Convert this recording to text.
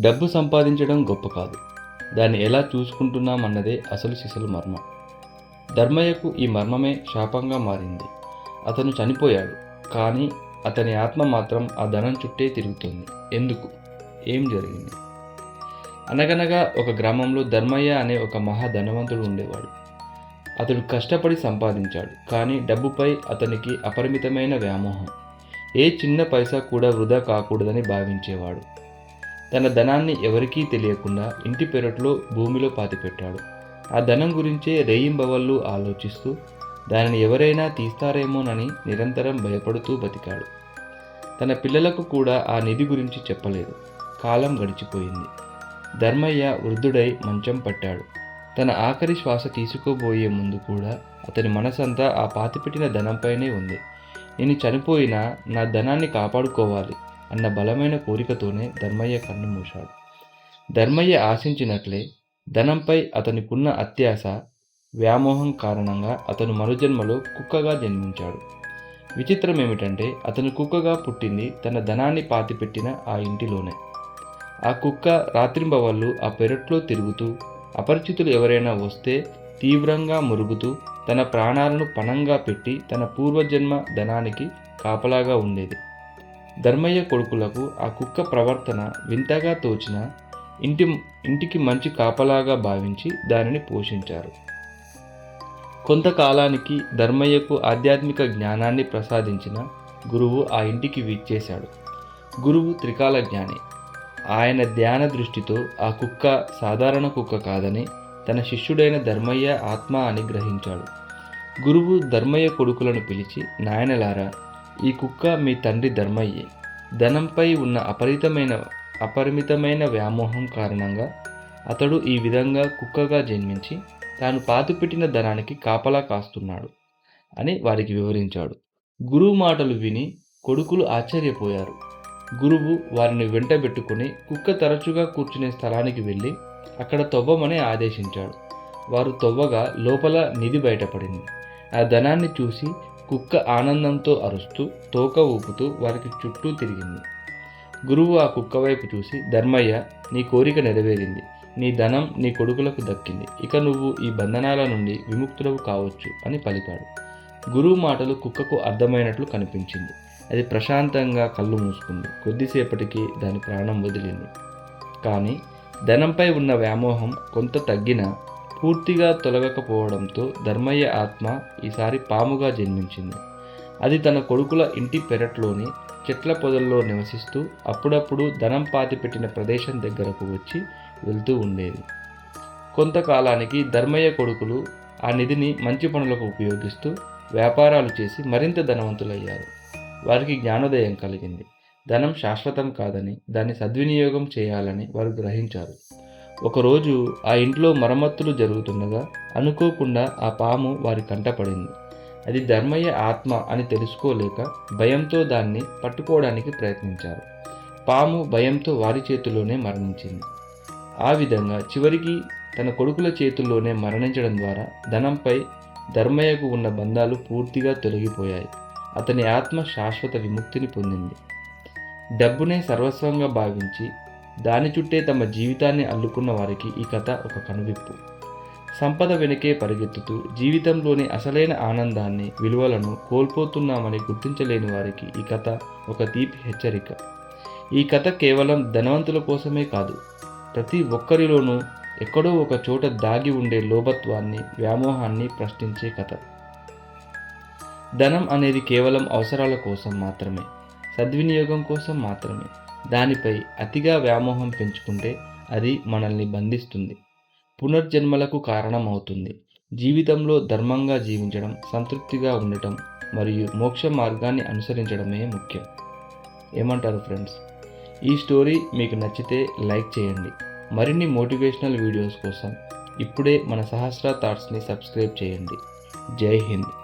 డబ్బు సంపాదించడం గొప్ప కాదు. దాన్ని ఎలా చూసుకుంటున్నామన్నదే అసలు సిసలు మర్మం. ధర్మయ్యకు ఈ మర్మమే శాపంగా మారింది. అతను చనిపోయాడు కానీ అతని ఆత్మ మాత్రం ఆ ధనం చుట్టే తిరుగుతుంది. ఎందుకు? ఏం జరిగింది? అనగనగా ఒక గ్రామంలో ధర్మయ్య అనే ఒక మహా ధనవంతుడు ఉండేవాడు. అతడు కష్టపడి సంపాదించాడు కానీ డబ్బుపై అతనికి అపరిమితమైన వ్యామోహం. ఏ చిన్న పైసా కూడా వృధా కాకూడదని భావించేవాడు. తన ధనాన్ని ఎవరికీ తెలియకుండా ఇంటి పెరట్లో భూమిలో పాతిపెట్టాడు. ఆ ధనం గురించే రేయింబవళ్ళు ఆలోచిస్తూ దానిని ఎవరైనా తీస్తారేమోనని నిరంతరం భయపడుతూ బతికాడు. తన పిల్లలకు కూడా ఆ నిధి గురించి చెప్పలేదు. కాలం గడిచిపోయింది. ధర్మయ్య వృద్ధుడై మంచం పట్టాడు. తన ఆఖరి శ్వాస తీసుకోబోయే ముందు కూడా అతని మనసంతా ఆ పాతిపెట్టిన ధనంపైనే ఉంది. నేను చనిపోయినా నా ధనాన్ని కాపాడుకోవాలి. అన్న బలమైన కోరికతోనే ధర్మయ్య కన్ను మూశాడు. ధర్మయ్య ఆశించినట్లే ధనంపై అతనికున్న అత్యాశ వ్యామోహం కారణంగా అతను మరుజన్మలో కుక్కగా జన్మించాడు. విచిత్రం ఏమిటంటే అతను కుక్కగా పుట్టింది తన ధనాన్ని పాతిపెట్టిన ఆ ఇంటిలోనే. ఆ కుక్క రాత్రింబవళ్ళు ఆ పెరట్లో తిరుగుతూ అపరిచితులు ఎవరైనా వస్తే తీవ్రంగా మురుగుతూ తన ప్రాణాలను పణంగా పెట్టి తన పూర్వజన్మ ధనానికి కాపలాగా ఉండేది. ధర్మయ్య కొడుకులకు ఆ కుక్క ప్రవర్తన వింతగా తోచిన ఇంటి ఇంటికి మంచి కాపలాగా భావించి దానిని పోషించారు. కొంతకాలానికి ధర్మయ్యకు ఆధ్యాత్మిక జ్ఞానాన్ని ప్రసాదించిన గురువు ఆ ఇంటికి విచ్చేశాడు. గురువు త్రికాల జ్ఞాని. ఆయన ధ్యాన దృష్టితో ఆ కుక్క సాధారణ కుక్క కాదని తన శిష్యుడైన ధర్మయ్య ఆత్మ అని గ్రహించాడు. గురువు ధర్మయ్య కొడుకులను పిలిచి నాయనలారా ఈ కుక్క మీ తండ్రి ధర్మయ్యే. ధనంపై ఉన్న అపరితమైన అపరిమితమైన వ్యామోహం కారణంగా అతడు ఈ విధంగా కుక్కగా జన్మించి తాను పాతుపెట్టిన ధనానికి కాపలా కాస్తున్నాడు అని వారికి వివరించాడు. గురువు మాటలు విని కొడుకులు ఆశ్చర్యపోయారు. గురువు వారిని వెంటబెట్టుకుని కుక్క తరచుగా కూర్చునే స్థలానికి వెళ్ళి అక్కడ తవ్వమని ఆదేశించాడు. వారు తవ్వగా లోపల నిధి బయటపడింది. ఆ ధనాన్ని చూసి కుక్క ఆనందంతో అరుస్తూ తోక ఊపుతూ వారికి చుట్టూ తిరిగింది. గురువు ఆ కుక్క వైపు చూసి ధర్మయ్య నీ కోరిక నెరవేరింది. నీ ధనం నీ కొడుకులకు దక్కింది. ఇక నువ్వు ఈ బంధనాల నుండి విముక్తులవు కావచ్చు అని పలికాడు. గురువు మాటలు కుక్కకు అర్థమైనట్లు కనిపించింది. అది ప్రశాంతంగా కళ్ళు మూసుకుంది. కొద్దిసేపటికి దాని ప్రాణం వదిలింది. కానీ ధనంపై ఉన్న వ్యామోహం కొంత తగ్గినా పూర్తిగా తొలగకపోవడంతో ధర్మయ్య ఆత్మ ఈసారి పాముగా జన్మించింది. అది తన కొడుకుల ఇంటి పెరట్లోని చెట్ల పొదల్లో నివసిస్తూ అప్పుడప్పుడు ధనం పాతిపెట్టిన ప్రదేశం దగ్గరకు వచ్చి వెళ్తూ ఉండేది. కొంతకాలానికి ధర్మయ్య కొడుకులు ఆ నిధిని మంచి పనులకు ఉపయోగిస్తూ వ్యాపారాలు చేసి మరింత ధనవంతులయ్యారు. వారికి జ్ఞానోదయం కలిగింది. ధనం శాశ్వతం కాదని దాన్ని సద్వినియోగం చేయాలని వారు గ్రహించారు. ఒకరోజు ఆ ఇంట్లో మరమ్మతులు జరుగుతుండగా అనుకోకుండా ఆ పాము వారి కంటపడింది అది ధర్మయ్య ఆత్మ అని తెలుసుకోలేక భయంతో దాన్ని పట్టుకోవడానికి ప్రయత్నించారు. పాము భయంతో వారి చేతిలోనే మరణించింది. ఆ విధంగా చివరికి తన కొడుకుల చేతుల్లోనే మరణించడం ద్వారా ధనంపై ధర్మయ్యకు ఉన్న బంధాలు పూర్తిగా తొలగిపోయాయి. అతని ఆత్మ శాశ్వత విముక్తిని పొందింది. డబ్బునే సర్వస్వంగా భావించి దాని చుట్టే తమ జీవితాన్ని అల్లుకున్న వారికి ఈ కథ ఒక కనువిప్పు. సంపద వెనుకే పరిగెత్తుతూ జీవితంలోని అసలైన ఆనందాన్ని విలువలను కోల్పోతున్నామని గుర్తించలేని వారికి ఈ కథ ఒక తీపి హెచ్చరిక. ఈ కథ కేవలం ధనవంతుల కోసమే కాదు ప్రతి ఒక్కరిలోనూ ఎక్కడో ఒక చోట దాగి ఉండే లోభత్వాన్ని వ్యామోహాన్ని ప్రశ్నించే కథ. ధనం అనేది కేవలం అవసరాల కోసం మాత్రమే సద్వినియోగం కోసం మాత్రమే. దానిపై అతిగా వ్యామోహం పెంచుకుంటే అది మనల్ని బంధిస్తుంది. పునర్జన్మలకు కారణమవుతుంది. జీవితంలో ధర్మంగా జీవించడం సంతృప్తిగా ఉండటం మరియు మోక్ష మార్గాన్ని అనుసరించడమే ముఖ్యం. ఏమంటారు ఫ్రెండ్స్? ఈ స్టోరీ మీకు నచ్చితే లైక్ చేయండి. మరిన్ని మోటివేషనల్ వీడియోస్ కోసం ఇప్పుడే మన సహస్ర థాట్స్ని సబ్స్క్రైబ్ చేయండి. జై హింద్.